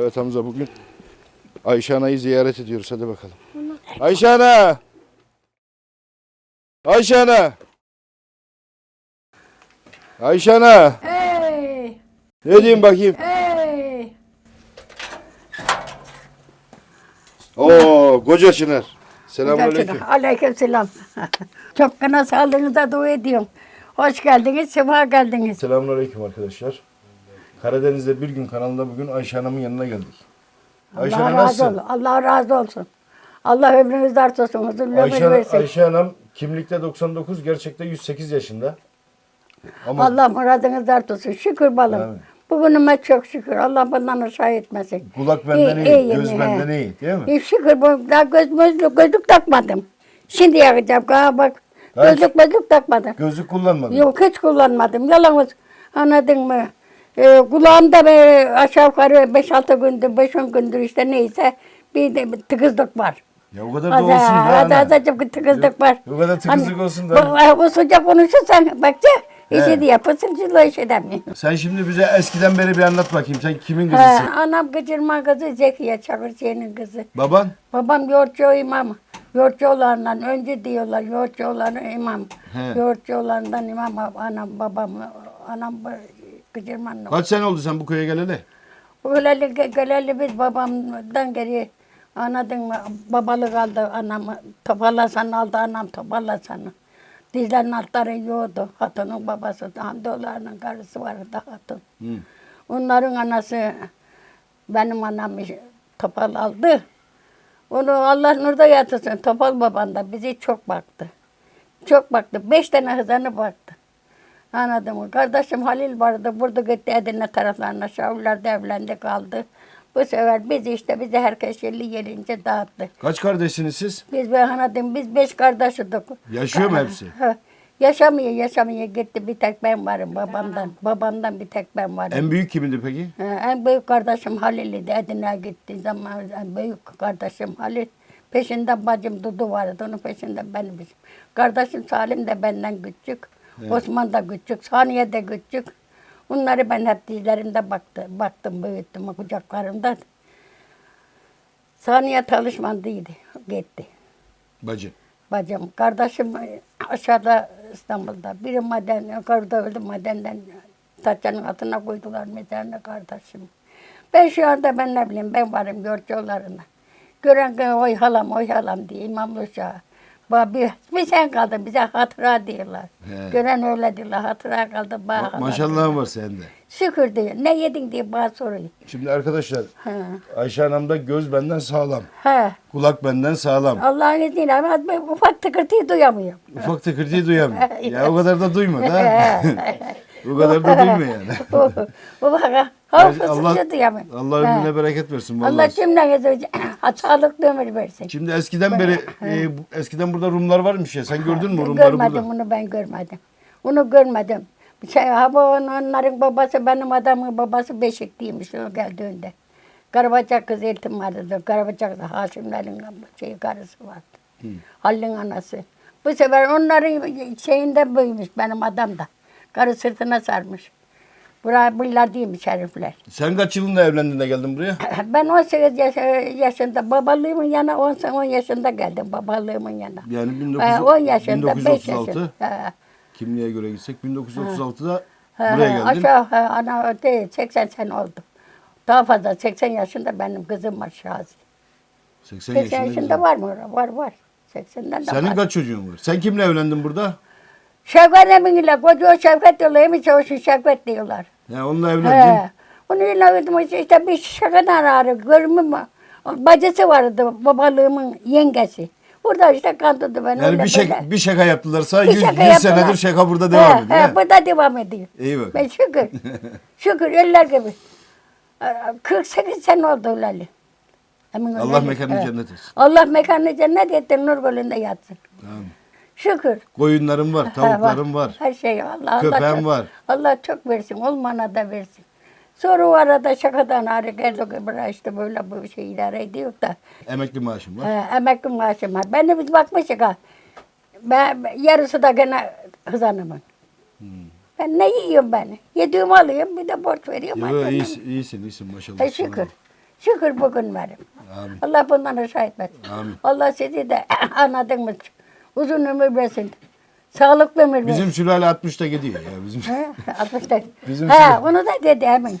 Evet Hamza bugün Ayşe Ana'yı ziyaret ediyoruz. Hadi bakalım. Ayşe Ana! Ayşe Ana! Ayşe Ana! Hey, Ne diyeyim bakayım? hey. Oo koca Çınar. Selamünaleyküm. Aleyküm selam. Çok kana sağlığınıza dua ediyorum. Hoş geldiniz, sefa geldiniz. Selamünaleyküm arkadaşlar. Karadeniz'de bir gün kanalında bugün Ayşe Hanım'ın yanına geldik. Ayşe Allah Hanım razı nasılsın? olsun. Allah razı olsun. Allah ömrünüzü dert olsun. Ömür Ayşe, versin. Ayşe Hanım kimlikte 99, gerçekte 108 yaşında. Ama Allah muradınız dert olsun. Şükür balım. Amin. Bugünüme çok şükür. Allah bundan aşağı etmesin. kulak benden iyi, göz iyi, benden he. iyi değil mi? İyi şükür bu daha göz, gözlük, gözlük takmadım. Şimdi yakacağım. Ha bak Evet. gözlük gözlük takmadım. Gözlük kullanmadın. Yok hiç kullanmadım. Yalan anladın mı? Ee, kulağımda be, aşağı yukarı 5-6 gündür, 5-10 gündür işte neyse bir de bir tıkızlık var. Ya o kadar da olsun ana. az, azıcık bir tıkızlık var. O kadar tıkızlık olsun da. Bak, bu sıcak konuşursan bak He. işi diye fısılcılı iş edemiyor. Sen şimdi bize eskiden beri bir anlat bakayım. Sen kimin kızısın? anam Gıcırma kızı Zekiye Çakırçı'nın kızı. Baban? Babam yoğurtçu imam. Yoğurtçularından önce diyorlar yoğurtçuların imam. He. Yoğurtçularından imam anam babam anam Gıcırman'la. Kaç sene oldu sen bu köye geleli? Öleli, geleli biz babamdan geri anladın mı? Babalık aldı anamı. Toparlasan aldı anam toparlasan. Dizlerin altları yiyordu. Hatunun babası. Hamdoğullarının karısı vardı hatun. Hı. Onların anası benim anam topal aldı. Onu Allah nurda yatırsın. Topal baban da bizi çok baktı. Çok baktı. Beş tane hızanı baktı. Anladın mı? Kardeşim Halil vardı. Burada gitti Edirne taraflarına. Şavurlarda evlendi kaldı. Bu sefer biz işte bizi herkes yerli yerince dağıttı. Kaç kardeşsiniz siz? Biz ben anladım. Biz beş kardeşiz. Yaşıyor mu hepsi? Ha, Yaşamıyor, yaşamıyor. Gitti bir tek ben varım babamdan. Babamdan bir tek ben varım. En büyük kimindi peki? Ha, En büyük kardeşim Halil'di. Edirne'ye gitti zaman en büyük kardeşim Halil. Peşinde bacım Dudu vardı. Onun peşinde benim. Kardeşim Salim de benden küçük. Osman da küçük. Saniye de küçük. Onları ben hep dizlerimde baktı, baktım, büyüttüm kucaklarımda. Saniye çalışmadıydı. Gitti. Bacı. Bacım, kardeşim aşağıda İstanbul'da. Biri maden, karda öldü madenden taçanın altına koydular mezarına kardeşim. Ben şu anda ben ne bileyim ben varım görücülerine. Gören oy halam oy halam diye İmam Uşağı. Bir, bir sen kaldın bize hatıra diyorlar. He. Gören öyle diyorlar hatıra kaldı bana. Ma- maşallahın var sende. Şükür diyor. Ne yedin diye bana soruyor. Şimdi arkadaşlar He. Ayşe Hanım'da göz benden sağlam. He. Kulak benden sağlam. Allah'ın izniyle ama ben ufak tıkırtıyı duyamıyorum. Ufak tıkırtıyı duyamıyor. ya o kadar da duyma da. o kadar da duyma yani. Bu bak Allah, hafızlıca duyamıyorum. Allah ömrüne bereket versin Allah vallahi. cümlenize sağlıklı ömür versin. Şimdi eskiden beri e, bu- eskiden burada Rumlar varmış ya. Sen gördün mü Rumları görmedim burada? bunu ben görmedim. Onu görmedim. Şey, ha bu on- onların babası benim adamın babası Beşikliymiş o geldiğinde. Karabacak kız eltim vardı. Karabacak'ta Haşimlerin şey karısı vardı. Halil'in anası. Bu sefer onların şeyinde büyümüş benim adam da. Karı sırtına sarmış. Buraya bunlar değilmiş herifler. Sen kaç yılında evlendin de geldin buraya? Ben 18 yaş- yaşında, babalığımın yana 10, 10 yaşında geldim babalığımın yana. Yani Ee, 19, 10 yaşında, 5 1936 yaşında. Kimliğe göre gitsek 1936'da He, buraya geldin. Aşağı ana değil, 80 sene oldu. Daha fazla 80 yaşında benim kızım var Şazi. 80 80 yaşında. yaşında var mı? Var var. 80'den de Senin var. kaç çocuğun var? Sen kimle evlendin burada? Şevket eminle koca o Şevket diyorlar, emin çavuşu Şevket diyorlar. Ya onunla evlendin. He. Onu ile işte bir şakadan arı görmüyor mu? Bacısı vardı babalığımın yengesi. Burada işte kandırdı beni. Yani öyle bir şaka, böyle. bir şaka yaptılarsa Bir 100, şaka 100 yaptılar. senedir şaka burada devam He, ediyor. he, burada devam ediyor. İyi bak. Ben şükür. şükür eller gibi. Ee, 48 sene oldu. Emin Allah mekanını cennet etsin. Allah mekanını cennet etsin, nur gölünde yatsın. Tamam. Şükür. Koyunlarım var, tavuklarım var. Her şey Allah. Allah Köpeğim çok, var. Allah çok versin, olmana da versin. Sonra o arada şakadan ağrı geldi işte böyle bu şey idare ediyor da. Emekli maaşım var. He, emekli maaşım var. Ben de biz bakmışık ha. Ben, yarısı da gene hızanımın. Hmm. Ben ne yiyorum ben? Yediğimi alıyorum bir de borç veriyorum. Yo, annemden. iyisin, iyisin, iyisin maşallah. He, şükür. Şükür bugün varım. Amin. Allah bundan şahit etsin. Amin. Allah sizi de anladın mı? Uzun ömür versin. Sağlıklı ömür versin. Bizim sülale 60'ta gidiyor ya bizim. He, 64. Bizim He, sülale. onu da dedi hemen.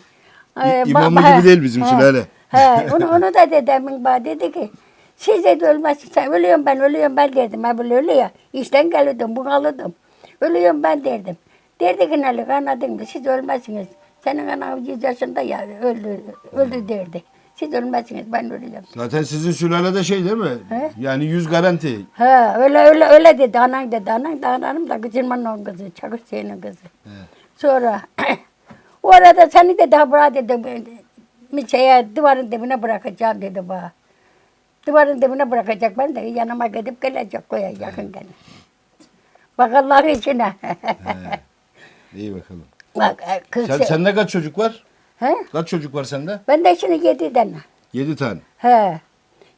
Ee, İmamlı ba- gibi değil bizim he, sülale. He, onu, onu da dedi hemen bana dedi ki siz de ölmezsin sen ölüyorum ben ölüyorum ben derdim. Ben böyle ölü ya. İşten geliyordum bunalıyordum. Ölüyorum ben derdim. Derdi ki Nalik anladın mı siz ölmezsiniz. Senin anan 100 yaşında ya öldü, öldü derdi. Siz ölmezsiniz ben ölüyorum. Zaten sizin sülalede şey değil mi? He? Yani yüz garanti. Ha öyle öyle öyle dedi anan dedi anan da anam da Gıcırman'ın kızı Çakır Hüseyin'in kızı. Sonra o arada seni de daha bırak dedi bir şeye duvarın dibine bırakacağım dedi bana. Duvarın dibine bırakacak ben de yanıma gidip gelecek koya yakın gene. Bak Allah'ın içine. İyi bakalım. Bak e, kız. Sen, sende kaç çocuk var? He? Kaç çocuk var sende? Ben de şimdi yedi tane. Yedi tane. He.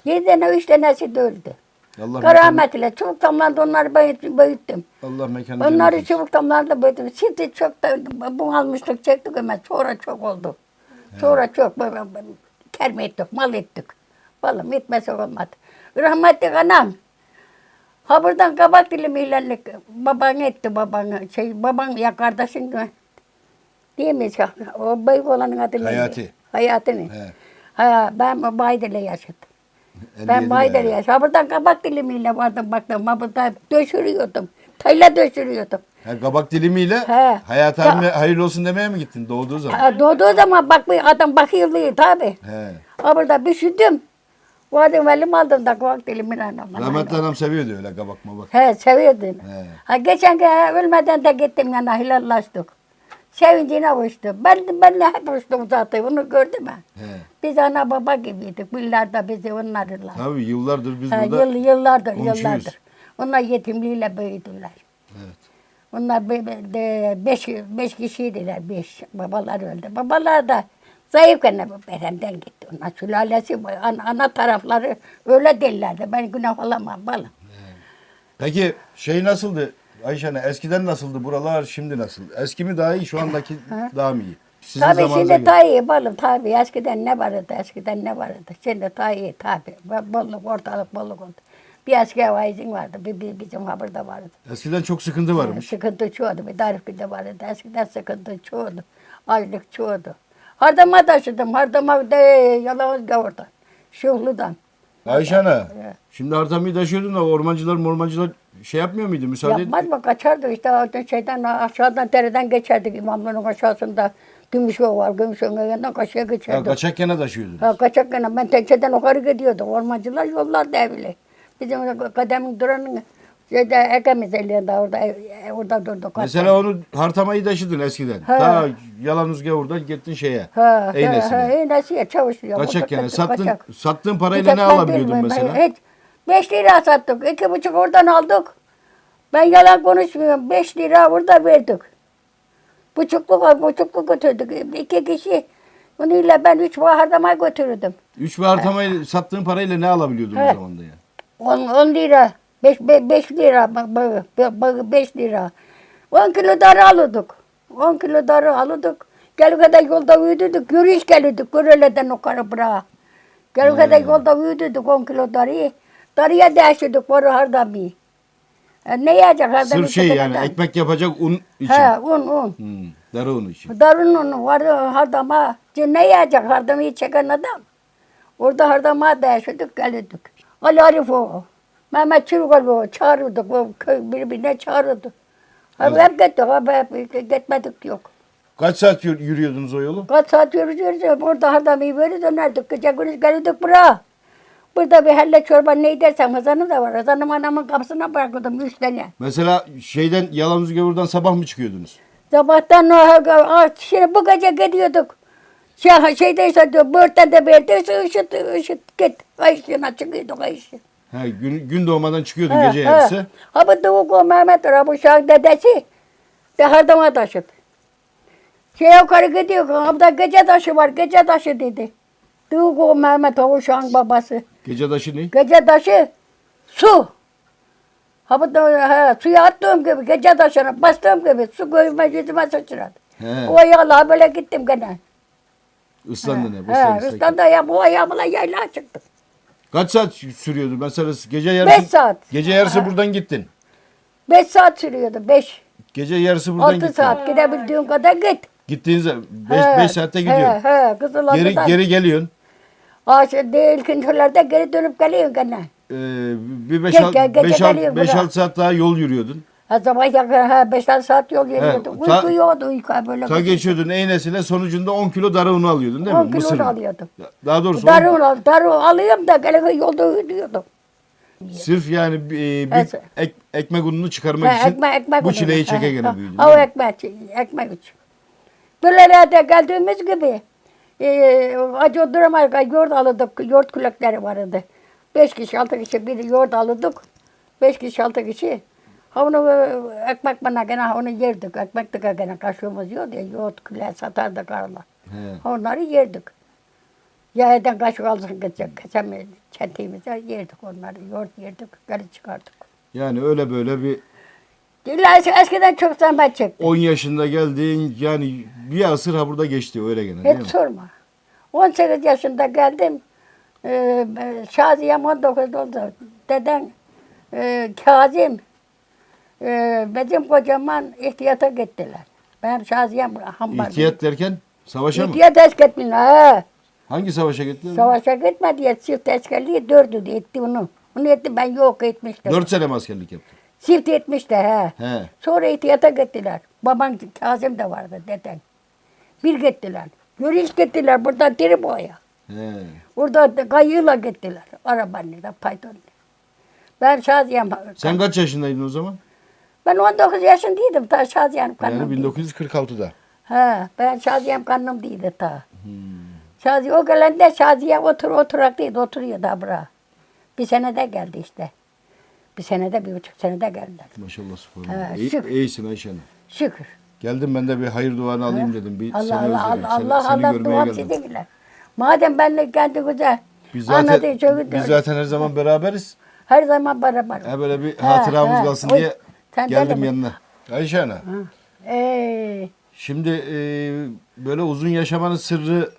Yedi tane üç tanesi de öldü. Allah Karametle çubuk tamlandı onları büyüttüm. büyüttüm. Allah mekanı Onları cennet etsin. çubuk damlarda büyüttüm. Şimdi çok da bunalmıştık çektik ama sonra çok oldu. Sonra çok kerm ettik, mal ettik. Vallahi etmesi olmadı. Rahmetli anam. Ha buradan kabak dilimiyle baban etti babanı. Şey, baban ya kardeşin? Değil mi? O büyük olanın adı neydi? Hayati. Hayati ne? He. Ha, ben Bayder'le yaşadım. 57 Ben Bayder'le ya. yaşadım. Buradan kabak dilimiyle vardım baktım. Burada döşürüyordum. Tayla döşürüyordum. Ha, kabak dilimiyle He. Hayat Ya- abime hayırlı olsun demeye mi gittin doğduğu zaman? Ha, doğduğu zaman bak bir adam bakıyordu tabi. He. Ha burada düşürdüm. O adam elim aldım da kabak dilimiyle anam. Rahmetli anam seviyordu öyle kabak mabak. He seviyordum. He. Ha geçen gün ölmeden de gittim yana helallaştık. Sevincine uçtu. Ben, ben de hep uçtum zaten onu gördüm ben. He. Biz ana baba gibiydik. Bunlar da bizi onlarla. Tabii yıllardır biz Ha, burada yıl, yıllardır, komşuyuz. yıllardır. Onlar yetimliğiyle büyüdüler. Evet. Onlar be- be- de, beş, beş kişiydiler, beş. Babalar öldü. Babalar da zayıfken bu Berem'den gitti. Onlar sülalesi, ana, ana tarafları öyle derlerdi. Ben günah alamam bana. Peki şey nasıldı Ayşe Hanım, eskiden nasıldı buralar şimdi nasıl? Eski mi daha iyi şu andaki daha mı iyi? Sizin tabii zamanınıza şimdi göre. daha iyi balım tabii. Eskiden ne vardı, eskiden ne vardı. Şimdi daha iyi tabii. Bolluk, ortalık bolluk oldu. Bir asker vaizin vardı, bir, bir bizim ha burada vardı. Eskiden çok sıkıntı varmış. Sıkıntı çoğdu. Bir tarifinde vardı. Eskiden sıkıntı çoğdu. Açlık çoğdu. Hardama taşıdım. Hardama de yalavuz gavurdan. Şuhludan. Ayşe Evet. şimdi artamayı taşıyordun da ormancılar mormancılar şey yapmıyor muydu? Müsaade Yapmaz mı? Kaçardı işte. Oradan şeyden aşağıdan dereden geçerdik imamların aşağısında. Gümüşo var. Gümüşo'nun yanından kaçıya Ha, geçerdik. kaçakken taşıyordun. Ha, kaçarken ben tekçeden yukarı gidiyordum. Ormancılar yollar devili. Bizim kademin duranın şeyde ekemiz elinde orada ev- orada durduk. Mesela onu hartamayı taşıdın eskiden. Ha. Ta Yalanuz gavurdan gittin şeye. Ha, Eynesine. ha, Eynesi'ye çalışıyor. Kaçak yani. Sattın, sattığın parayla ne alabiliyordun mesela? Hiç. Beş lira sattık. iki buçuk oradan aldık. Ben yalan konuşmuyorum. Beş lira burada verdik. Buçukluk buçukluk götürdük. İki kişi. Onunla ben üç bahardama götürdüm. Üç ve hartamayı sattığın parayla ne alabiliyordun o He. zaman da ya? On, on lira. Beş, be, beş lira. Bak, bak, bak, beş lira. On kilo darı alıyorduk. On kilo darı alıyorduk. Gel kadar yolda uyuduk. Yürüyüş geliyorduk. Göreleden yukarı bırak. Gel kadar yolda uyuduk on kilo darıyı. Darıya değiştirdik. Boru harda bir. E, ne yiyecek harda Sırf şey yani ekmek yapacak un için. He un un. Hmm, darı unu için. Darın unu var hardama. Ne yiyecek hardamı çeken adam. Orada hardama değiştirdik geliyorduk. Ali Arif o. Mehmet Çırgal o. Çağırırdık. Köy birbirine çağırırdı. Abi hep gittik. Abi hep gitmedik yok. Kaç saat yür- yürüyordunuz o yolu? Kaç saat yürüyoruz. Orada hardamı böyle dönerdik. Gece gündüz geliyorduk buraya. Burada bir helle çorba ne edersem Hasan'ım da var. Hasan'ım anamın kapısına bırakıyordum üç tane. Mesela şeyden Yalanuz gavurdan sabah mı çıkıyordunuz? Sabahtan o şimdi bu gece gidiyorduk. Şey, şeydeyse diyor, börtten de verdiyse ışıt, ışıt git. Ayşe'ne çıkıyorduk Ayşe. He, gün, gün doğmadan çıkıyordun gece yarısı. Ha bu Doğuk Mehmet bu Şah dedesi. De hardama taşıdı. Şey yukarı gidiyor, abda gece taşı var, gece taşı dedi. Doğuk Mehmet o Şah'ın babası. Gece taşı ne? Gece taşı, su. Ha bu da ha, suya attığım gibi, gece taşına bastığım gibi su gözüme yüzüme sıçradı. He. O yala böyle gittim gene. Islandın. He, ıslandın. İstanbul'da ya bu ayağımla yaylağa çıktım. Kaç saat sürüyordu? Mesela gece yarısı. Beş saat. Gece yarısı buradan gittin. Beş saat sürüyordu. Beş. Gece yarısı buradan Altı gittin. saat gidebildiğin kadar git. Gittiğinizde 5 He, 5 saatte gidiyorsun. He he. Geri geri geliyorsun. Aşı değil günlerde geri dönüp geliyorsun gene. Ee, bir 5 Gel, gel, gece geliyor 5 buraya. 6 saat daha yol yürüyordun. Ha sabah yakın ha beş saat yol yürüyordum. He, ta- Uyku yoktu uyku böyle. Ta geçiyordun Eynesi'ne sonucunda 10 kilo darı unu alıyordun değil mi? 10 kilo Mısır. alıyordum. Daha doğrusu Darı, on- al- darı alıyorum da gene yolda uyuyordum. sırf yani e, bir Evet. ek- ekmek ununu çıkarmak He, için ekmek, ekmek bu çileyi çeke gene büyüdün. Ha, o değil mi? ekmek, ekmek için. Böylelerde geldiğimiz gibi e, acı duramayız. Yoğurt alırdık. Yoğurt külekleri vardı. Beş kişi, altı kişi bir yoğurt alırdık. Beş kişi, altı kişi. Ha onu e, ekmek bana gene onu yerdik. Ekmek de gene kaşığımız yok ya. Yoğurt küleği satardık arada. He. Onları yerdik. Yaydan kaşık alsın geçecek. Kesemeyiz. Çentiğimize yerdik onları. Yoğurt yerdik. Geri çıkardık. Yani öyle böyle bir İlla eskiden çok zahmet çektim. 10 yaşında geldiğin yani bir asır ha burada geçti öyle gene değil Hiç mi? sorma. 18 yaşında geldim. Ee, Şaziyem 19 oldu. Deden e, Kazım e, bizim kocaman ihtiyata gittiler. Ben Şaziyem hambar. İhtiyat derken savaşa mı? İhtiyat eskettiler. Ha. Hangi savaşa gittiler? Savaşa gitmedi çift askerliği dördü diye etti onu. Onu etti ben yok etmiştim. 4 sene mi askerlik yaptın? Çift etmişti he. He. Sonra ihtiyata gittiler. Baban Kazım da vardı deden. Bir gittiler. Yürüyüş gittiler buradan Diriboğa'ya. He. Burada da kayığıyla gittiler. Arabanıyla, paytonla. Ben Şaziyem. Sen kaç yaşındaydın o zaman? Ben 19 yaşındaydım ta Şaziyem kanım. Yani 1946'da. He, ben Şaziyem kanım değildi ta. Şaziye o gelende Şaziye otur oturak değil oturuyor da bura. Bir senede geldi işte. Bir senede bir buçuk senede geldiler. Maşallah subhanallah. İyi, şükür. iyisin Ayşe Hanım. Şükür. Geldim ben de bir hayır duanı alayım dedim. Bir Allah seni Allah. Allah Seni- Allah seni Allah geldim. sizinle. Madem benle kendi güzel. Biz zaten, anladı, biz zaten her zaman beraberiz. Her zaman beraber. Ha böyle bir He, hatıramız he. kalsın Oy, diye sen geldim mi? yanına. Ayşe Hanım. Ee, Şimdi e, böyle uzun yaşamanın sırrı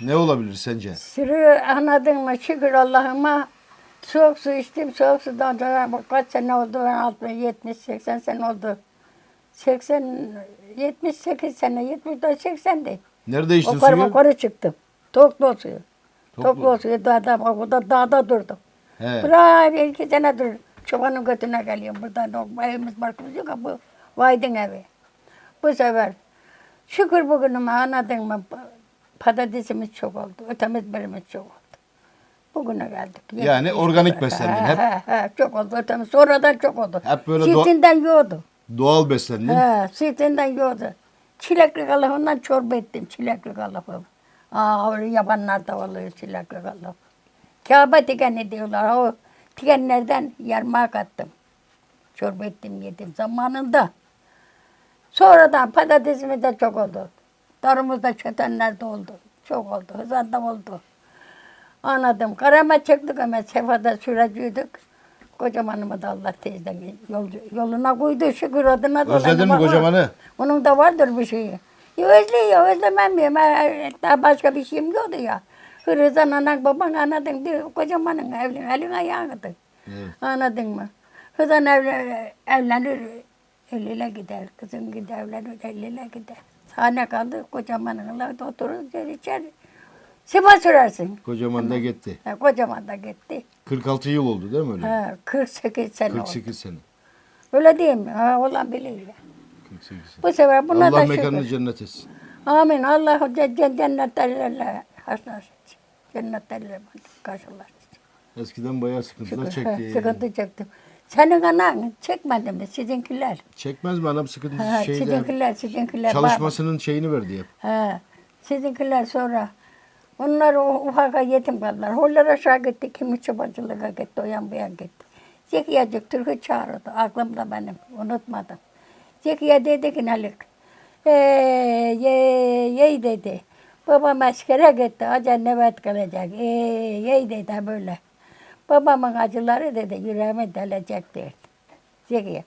ne olabilir sence? sürü anladın mı? Şükür Allah'ıma. Soğuk su içtim. Soğuk sudan sonra bu kaç sene oldu? Ben 60, 70, 80 sene oldu. 80, 78 sene, 74, 80 değil. Nerede içtin Yukarı suyu? yukarı çıktım. Toklu suyu. Toklu. Toklu suyu dağda, orada dağda durdum. He. Buraya bir iki sene dur. Çobanın götüne geliyorum. Buradan evimiz barkımız yok ama bu Vaydın evi. Bu sefer şükür bugünüme anladın mı? Patatesimiz çok oldu. Ötemiz birimiz çok oldu. Bugüne geldik. Yani organik beslendin He, hep. He, he, çok oldu. Ötemiz sonradan çok oldu. Hep böyle doğa- Çiftinden yoğdu. Doğal beslendin. He, çiftinden yoğdu. Çilekli kalafından çorba ettim. Çilekli kalafı. Aa, öyle yabanlar da oluyor çilekli kalaf. Kabe tikeni diyorlar. O tikenlerden yarmağa kattım. Çorba ettim yedim zamanında. Sonradan patatesimiz de çok oldu. Darımızda çötenler de oldu. Çok oldu. Hızanda oldu. Anladım. Karama çıktık ama sefada süracıydık. Kocamanımı da Allah teyzeden yoluna koydu şükür adına da. Özledin mi Ama kocamanı? Onun da vardır bir şeyi. Ya özlüyor, özlemem mi? Ben- Daha başka bir şeyim yoktu ya. Hırızan anan baban anladın diyor. Kocamanın evlen, elin ayağıdır. Evet. Anladın mı? Hızan evlen, evlenir, eliyle gider. Kızın gider, evlenir, eliyle gider. Sahne kaldı, kocamanınla oturur, geri içeri. Sıfa sürersin. Kocaman da gitti. Ha, kocaman da gitti. 46 yıl oldu değil mi öyle? Ha, 48 sene oldu. 48 sene. Öyle değil mi? Ha, olan biliyor. 48 sene. Bu sefer buna Allah da mekanını şükür. cennet etsin. Amin. Allah ce- ce- cennetlerle haşlaşsın. Cennetlerle karşılaşsın. Eskiden bayağı sıkıntılar çekti. Sıkıntı çektim. Senin anan çekmedi mi? Sizinkiler. Çekmez mi anam sıkıntı Ha, şeyde? sizinkiler, sizinkiler. Çalışmasının şeyini verdi hep. Ha, sizinkiler sonra onlar o ufaka yetim kaldılar. Hollar aşağı gitti, kimi çobancılığa gitti, o yan bu yan gitti. Zekiyacık Türk'ü çağırdı, aklımda benim, unutmadım. Zekiye dedi ki Nalik, ee, ye, ye dedi. Babam askere gitti, acı nöbet kalacak, ee, ye dedi böyle. Babamın acıları dedi, yüreğime delecek derdi. Zekiye.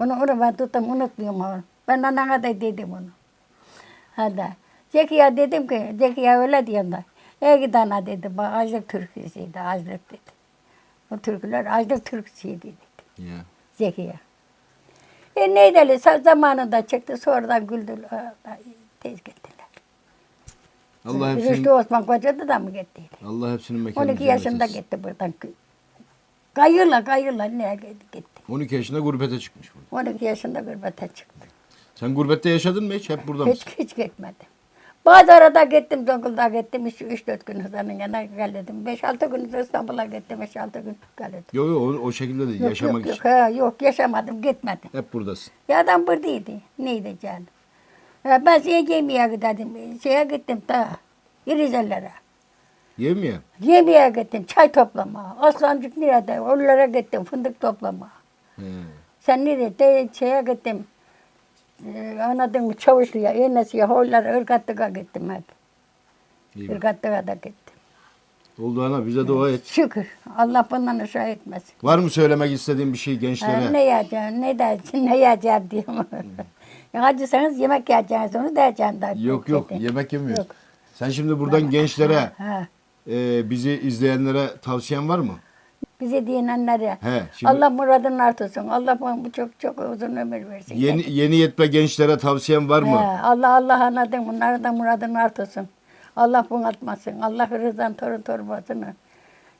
Onu, onu ben tuttum, unutmuyorum onu. Ben anana da dedim onu. Hadi. Zekiye dedim ki, Zekiye öyle diyorum da. Ey gidi ana dedi, bak açlık türküsüydü, açlık dedi. O türküler açlık türküsüydü dedi Ya. Zekiye. E neydi öyle zamanında çıktı, sonradan güldüler, tez gittiler. Allah hepsinin, Osman Koca'da da mı gittiydi? Allah hepsinin mekanını 12 yaşında etsin. gitti buradan. Kayırla kayırla neye gitti? 12 yaşında gurbete çıkmış bu. 12 yaşında gurbete çıktı. Sen gurbette yaşadın mı hiç? Hep burada mısın? Hiç hiç gitmedim. Bazı arada gittim Zonguldak'a gittim. 3-4 gün Hızan'ın yanına geldim. 5-6 gün İstanbul'a gittim. 5-6 gün geldim. Yok yok o, o şekilde değil. Yok, yaşamak yok, için. Yok, ha, yok yaşamadım gitmedim. Hep buradasın. Ya adam buradaydı. Neydi canım? Ben şeye yemeğe giderdim. Şeye gittim ta. İrizellere. Yemiyor. Yemeğe gittim. Çay toplama. Aslancık nerede? Oralara gittim. Fındık toplama. He. Sen nereye? De, şeye gittim. Ee, anladın mı? Çavuşlu'ya, Eynesi'ye, Hoylar'a, Irgatlık'a gittim hep. Irgatlık'a da gittim. Oldu ana bize dua et. Şükür. Allah bundan aşağı etmesin. Var mı söylemek istediğin bir şey Ha, gençlere? ne yiyeceğim, ne diyeceğim, ne yiyeceğim diyorum. Acısanız yemek yiyeceğiniz onu diyeceğim. Da, Yok yok yemek yemiyoruz. Yok. Sen şimdi buradan gençlere, Ha. e, bizi izleyenlere tavsiyen var mı? Bizi dinleyenlere. He, şimdi- Allah muradını artırsın. Allah bu çok çok uzun ömür versin. Yeni yeni yetme gençlere tavsiyen var He, mı? Allah Allah anladın bunları da muradını artırsın. Allah bunaltmasın. Allah rızan torun torbasını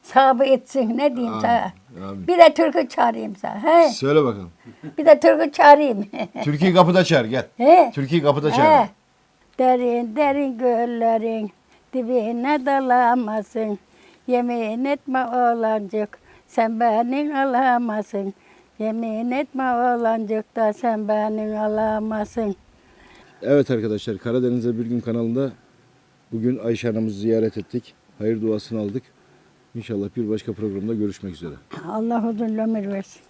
sahibi etsin. Ne diyeyim Amin, sana? amin. Bir de türkü çağırayım sana. He? Söyle bakalım. Bir de türkü çağırayım. Türkiye kapıda çağır gel. He? Türkiye kapıda He. çağır. Derin derin göllerin dibine dalamasın. Yemin etme oğlancık sen beni alamazsın. Yemin etme oğlancık da sen beni alamazsın. Evet arkadaşlar Karadeniz'e bir gün kanalında bugün Ayşe Hanım'ızı ziyaret ettik. Hayır duasını aldık. İnşallah bir başka programda görüşmek üzere. Allah uzun ömür versin.